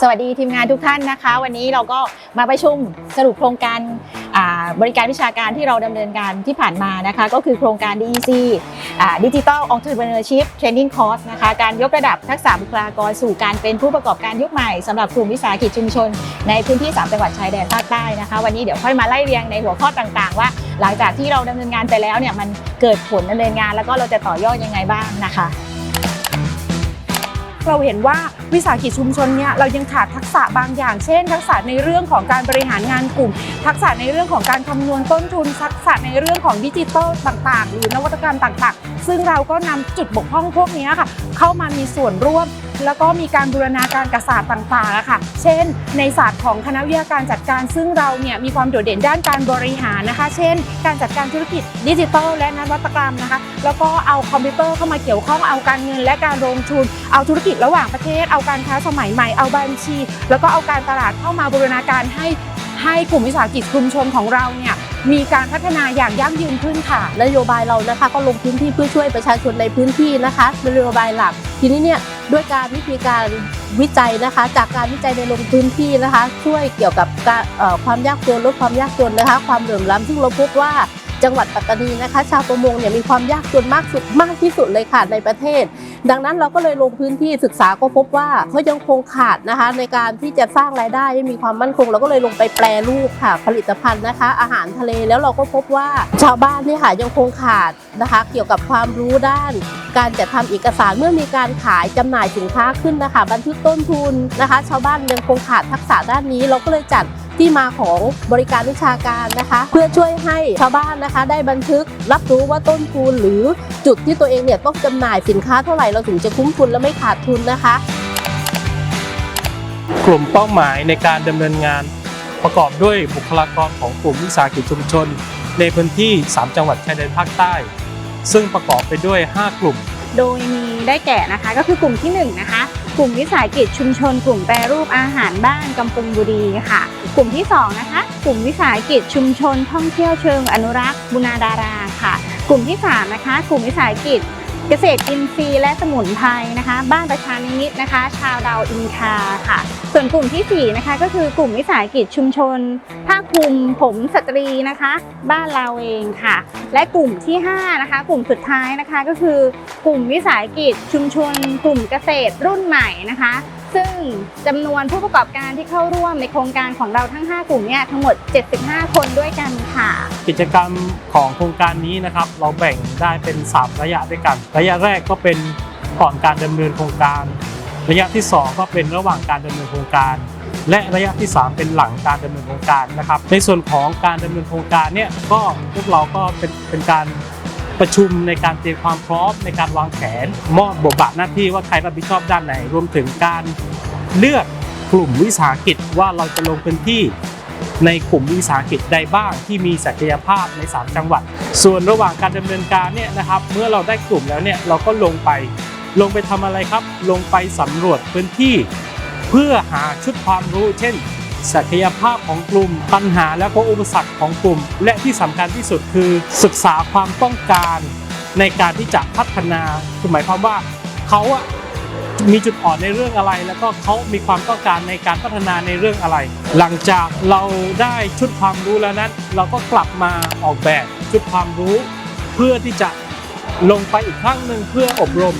สวัสดีทีมงานทุกท่านนะคะ วันนี้เราก็มาประชุมสรุปโครงการบริการวิชาการที่เราดำเนินการที่ผ่านมานะคะ ก็คือโครงการ DEC ดิจิ t a l Entrepreneurship Training Course นะคะการยกระดับทักษะบุคลากรสู่การเป็นผู้ประกอบการยุคใหม่สำหรับกลุ่มวิสาหกิจชุมชน ในพื้นที่ 3 จังหวัดชายแดนภาคใต้นะคะ วันนี้เดี๋ยวค่อยมาไล่เรียงในหัวข้อต่างๆ ว่า หลังจากที่เราดำเนินงานไปแล้วเนี่ยมันเกิดผลดำเนินงานแล้วก็เราจะต่อยอดยังไงบ้างนะคะ เราเห็นว่าวิสาหกิจชุมชนเนี่ยเรายังขาดทักษะบางอย่าง เช่น ทักษะในเรื่องของการบริหารงานกลุ่ม ทักษะในเรื่องของการคำนวณต้นทุน ทักษะในเรื่องของดิจิตอลต่างๆ หรือนวัตกรรมต่างๆ ซึ่งเราก็นำจุดบกพร่องพวกนี้ค่ะเข้ามามีส่วนร่วม แล้วก็มีการบูรณาการกับศาสตร์ต่างๆอะค่ะ เช่น ในศาสตร์ของคณะวิทยาการจัดการ ซึ่งเราเนี่ยมีความโดดเด่นด้านการบริหารนะคะ เช่น การจัดการธุรกิจดิจิทัลและนวัตกรรมนะคะ แล้วก็เอาคอมพิวเตอร์เข้ามาเกี่ยวข้อง เอาการเงินและการลงทุน เอาธุรกิจระหว่างประเทศ เอาการค้าสมัยใหม่ เอาบัญชี แล้วก็เอาการตลาดเข้ามาบูรณาการให้ให้กลุ่มวิสาหกิจชุมชนของเราเนี่ยมีการพัฒนาอย่างยั่งยืนขึ้นค่ะ นโยบายเรานะคะก็ลงพื้นที่เพื่อช่วยประชาชนในพื้นที่นะคะนนโยบายหลักทีนี้เนี่ย ด้วยการวิธีการวิจัยนะคะ จากการวิจัยในลงพื้นที่นะคะ ช่วยเกี่ยวกับความยากจนลดความยากจนนะคะ ความเหลื่อมล้ำซึ่งเราพบว่า จังหวัดปัตตานีนะคะ ชาวประมงเนี่ยมีความยากจนมากสุดมากที่สุดเลยค่ะในประเทศ ดังนั้นเราก็เลยลงพื้นที่ศึกษาก็พบว่าเขายังคงขาดนะคะ ในการที่จะสร้างรายได้ให้มีความมั่นคง เราก็เลยลงไปแปรรูปค่ะ ผลิตภัณฑ์นะคะ อาหารทะเลแล้วเราก็พบว่าชาวบ้านเนี่ยค่ะยังคงขาดนะคะ เกี่ยวกับความรู้ด้านการจัดทำเอกสารเมื่อมีการขายจำหน่ายสินค้าขึ้นนะคะ บันทึกต้นทุนนะคะ ชาวบ้านยังคงขาดทักษะด้านนี้ เราก็เลยจัด ที่มาของบริการวิชาการนะคะ เพื่อช่วยให้ชาวบ้านนะคะ ได้บันทึกรับรู้ว่าต้นทุนหรือจุดที่ตัวเองเนี่ยต้องจำหน่ายสินค้าเท่าไหร่เราถึงจะคุ้มทุนและไม่ขาดทุนนะคะ กลุ่มเป้าหมายในการดำเนินงานประกอบด้วยบุคลากรของกลุ่มวิสาหกิจชุมชน ในพื้นที่ 3 จังหวัดชายแดนภาคใต้ ซึ่งประกอบไปด้วย 5 กลุ่ม โดยมีได้แก่นะคะก็คือกลุ่มที่1นงนะคะ กลุ่มวิสาหกิจชุมชน กลุ่มแปรรูปอาหารบ้านกำปงบุรีค่ะ กลุ่มที่2นะคะกลุ่มวิสาหกิจชุมชนท่องเที่ยวเชิงอนุรักษ์บุนาดาราค่ะ กลุ่มที่3นะคะกลุ่มวิสาหกิจ เกษตรอินทรีย์และสมุนไพรนะคะ บ้านประชานิมิตนะคะ ชาวดาวอินคาค่ะ ส่วนกลุ่มทีสี่ 4 นะคะ ก็คือกลุ่มวิสาหกิจชุมชนผ้าคลุมผมสตรีนะคะ บ้านเราเองค่ะ และกลุ่มที่ 5 นะคะ กลุ่มสุดท้ายนะคะก็คือกลุ่มวิสาหกิจชุมชน กลุ่มเกษตรรุ่นใหม่นะคะ ซึ่งจำนวนผู้ประกอบการที่เข้าร่วมในโครงการของเราทั้ง 5 กลุ่มเนี่ยทั้งหมด 75 คนด้วยกันค่ะ กิจกรรมของโครงการนี้นะครับ เราแบ่งได้เป็น 3 ระยะด้วยกัน ระยะแรกก็เป็นก่อนการดำเนินโครงการ ระยะที่ 2 ก็เป็นระหว่างการดำเนินโครงการ และระยะที่ 3 เป็นหลังการดำเนินโครงการนะครับ ในส่วนของการดำเนินโครงการเนี่ยก็พวกเราก็เป็นเป็นการ ประชุมในการเตรียมความพร้อมในการวางแผนมอบบทบาทหน้าที่ว่าใครรับผิดชอบด้านไหน รวมถึงการเลือกกลุ่มวิสาหกิจว่าเราจะลงพื้นที่ในกลุ่มวิสาหกิจใดบ้างที่มีศักยภาพใน 3 จังหวัด ส่วนระหว่างการดำเนินการเนี่ยนะครับ เมื่อเราได้กลุ่มแล้วเนี่ยเราก็ลงไปลงไปทำอะไรครับ ลงไปสำรวจพื้นที่ เพื่อหาชุดความรู้เช่น ศักยภาพของกลุ่ม ปัญหาและก็อุปสรรคของกลุ่ม และที่สำคัญที่สุดคือศึกษาความต้องการในการที่จะพัฒนาคือหมายความว่าเขาอะมีจุดอ่อนในเรื่องอะไร แล้วก็เขามีความต้องการในการพัฒนาในเรื่องอะไร หลังจากเราได้ชุดความรู้แล้วนั้น เราก็กลับมาออกแบบชุดความรู้ เพื่อที่จะลงไปอีกครั้งหนึ่งเพื่ออบรม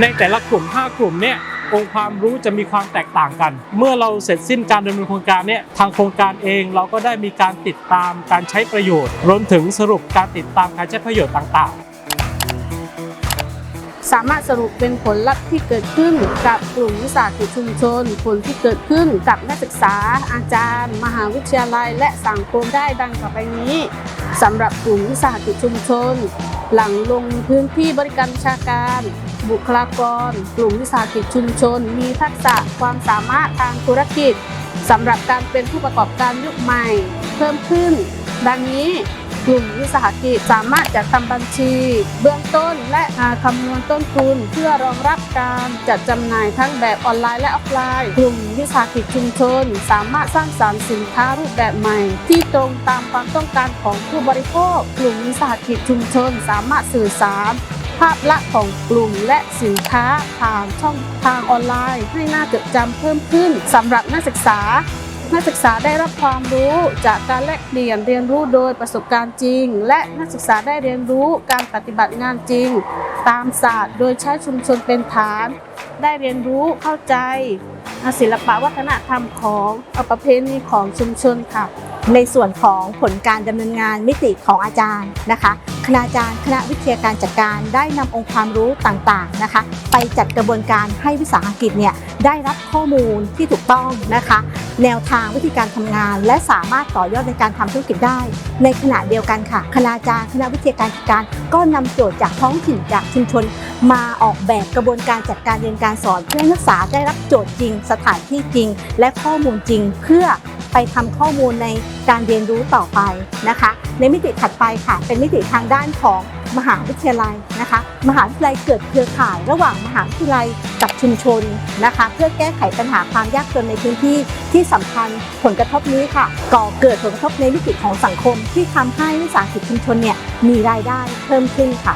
ในแต่ละกลุ่ม 5 กลุ่มเนี่ย องค์ความรู้จะมีความแตกต่างกัน เมื่อเราเสร็จสิ้นการดำเนินโครงการเนี่ยทางโครงการเองเราก็ได้มีการติดตามการใช้ประโยชน์ รวมถึงสรุปการติดตามการใช้ประโยชน์ต่าง ๆสามารถสรุปเป็นผลลัพธ์ที่เกิดขึ้นกับกลุ่มวิสาหกิจชุมชน ผลที่เกิดขึ้นกับนักศึกษา อาจารย์ มหาวิทยาลัย และสังคมได้ดังต่อไปนี้สำหรับกลุ่มวิสาหกิจชุมชน หลังลงพื้นที่บริการวิชาการ บุคลากร กลุ่มวิสาหกิจชุมชน มีทักษะความสามารถทางธุรกิจสำหรับการเป็นผู้ประกอบการยุคใหม่ เพิ่มขึ้น ดังนี้กลุ่มวิสาหกิจสามารถจัดทำบัญชี เบื้องต้นและคำนวณต้นทุน เพื่อรองรับการจัดจำหน่ายทั้งแบบออนไลน์และออฟไลน์ กลุ่มวิสาหกิจชุมชน สามารถสร้างสรรค์สินค้ารูปแบบใหม่ ที่ตรงตามความต้องการของผู้บริโภค กลุ่มวิสาหกิจชุมชน สามารถสื่อสาร ภาพลักษณ์ของกลุ่มและสินค้าผ่านช่องทางออนไลน์ ให้น่าจดจำเพิ่มขึ้นสำหรับนักศึกษา นักศึกษาได้รับความรู้จากการแลกเปลี่ยนเรียนรู้โดยประสบการณ์จริง และนักศึกษาได้เรียนรู้การปฏิบัติงานจริง ตามศาสตร์ โดยใช้ชุมชนเป็นฐาน ได้เรียนรู้เข้าใจ ศิลปะวัฒนธรรมของประเพณีของชุมชนค่ะ ในส่วนของผลการดำเนินงานมิติของอาจารย์นะคะคณาจารย์คณะวิทยาการจัดการได้นำองค์ความรู้ต่างๆนะคะ ไปจัดกระบวนการให้วิสาหกิจเนี่ยได้รับข้อมูลที่ถูกต้องนะคะ แนวทางวิธีการทำงาน และสามารถต่อยอดในการทำธุรกิจได้ ในขณะเดียวกันค่ะ คณาจารย์คณะวิทยาการจัดการ ก็นำโจทย์จากท้องถิ่นจากชุมชน มาออกแบบกระบวนการจัดการเรียนการสอน เพื่อให้นักศึกษาได้รับโจทย์จริง สถานที่จริง และข้อมูลจริง เพื่อไปทำข้อมูลในการเรียนรู้ต่อไปนะคะ ในมิติถัดไปค่ะ เป็นมิติทางด้านของมหาวิทยาลัยนะคะ มหาวิทยาลัยเกิดเครือข่ายระหว่างมหาวิทยาลัยกับชุมชนนะคะ เพื่อแก้ไขปัญหาความยากจนในพื้นที่ที่สำคัญผลกระทบนี้ค่ะ ก่อเกิดผลกระทบในมิติของสังคมที่ทำให้วิสาหกิจชุมชนเนี่ยมีรายได้เพิ่มขึ้นค่ะ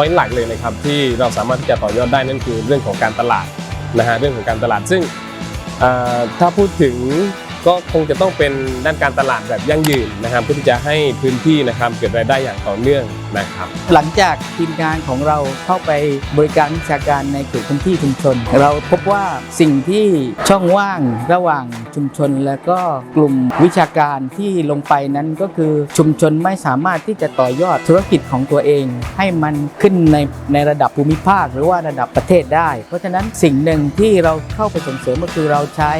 อยต์หลักเลยนะครับที่เราสามารถที่จะต่อยอดได้นั่นคือเรื่องของการตลาดนะฮะเรื่องของการตลาดซึ่งถ้าพูดถึง ก็คงจะต้องเป็นด้านการตลาดแบบยั่งยืนนะครับเพื่อที่จะให้พื้นที่นะครับเกิดรายได้อย่างต่อเนื่องนะครับ หลังจากทีมงานของเราเข้าไปบริการวิชาการในเขตพื้นที่ชุมชน เราพบว่าสิ่งที่ช่องว่างระหว่างชุมชน และก็กลุ่มวิชาการที่ลงไปนั้นก็คือชุมชนไม่สามารถที่จะต่อยอดธุรกิจของตัวเอง ให้มันขึ้นในในระดับภูมิภาค หรือว่าระดับประเทศได้ เพราะฉะนั้นสิ่งหนึ่งที่เราเข้าไปส่งเสริมก็คือเราใช้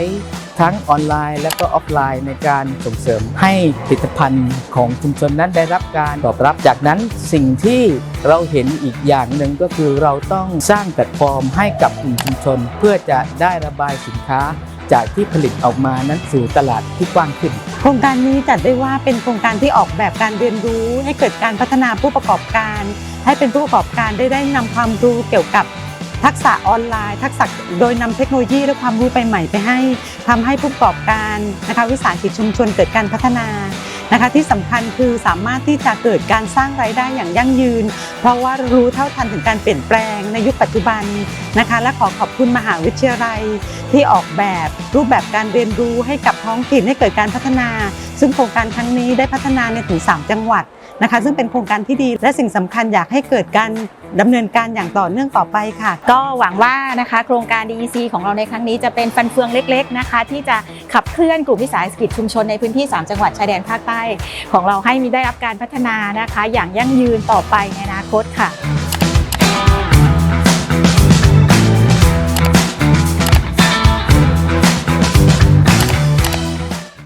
ทั้งออนไลน์และก็ออฟไลน์ในการส่งเสริมให้ผลิตภัณฑ์ของชุมชนนั้นได้รับการตอบรับจากนั้นสิ่งที่เราเห็นอีกอย่างหนึ่งก็คือเราต้องสร้างแพลตฟอร์มให้กับกลุ่มชุมชน เพื่อจะได้ระบายสินค้าจากที่ผลิตออกมานั้นสู่ตลาดที่กว้างขึ้น โครงการนี้จัดได้ว่าเป็นโครงการที่ออกแบบการเรียนรู้ ให้เกิดการพัฒนาผู้ประกอบการ ให้เป็นผู้ประกอบการได้ได้นำความรู้เกี่ยวกับ ทักษะออนไลน์ ทักษะโดยนำเทคโนโลยีและความรู้ไปใหม่ไปให้ทำให้ผู้ประกอบการนะคะวิสาหกิจชุมชนเกิดการพัฒนานะคะที่สำคัญคือสามารถที่จะเกิดการสร้างรายได้อย่างยั่งยืน เพราะว่ารู้เท่าทันถึงการเปลี่ยนแปลงในยุคปัจจุบันนะคะและขอขอบคุณมหาวิทยาลัยที่ออกแบบรูปแบบการเรียนรู้ให้กับท้องถิ่นให้เกิดการพัฒนา ซึ่งโครงการครั้งนี้ได้พัฒนาในถึง 3 จังหวัดนะคะ ซึ่งเป็นโครงการที่ดีและสิ่งสำคัญอยากให้เกิดการดำเนินการอย่างต่อเนื่องต่อไปค่ะ ก็หวังว่านะคะโครงการ DEC ของเราในครั้งนี้จะเป็นฟันเฟืองเล็กๆนะคะ ที่จะขับเคลื่อนกลุ่มวิสาหกิจชุมชนในพื้นที่ 3 จังหวัดชายแดนภาคใต้ ของเราให้มีได้รับการพัฒนานะคะ อย่างยั่งยืนต่อไปในอนาคตค่ะ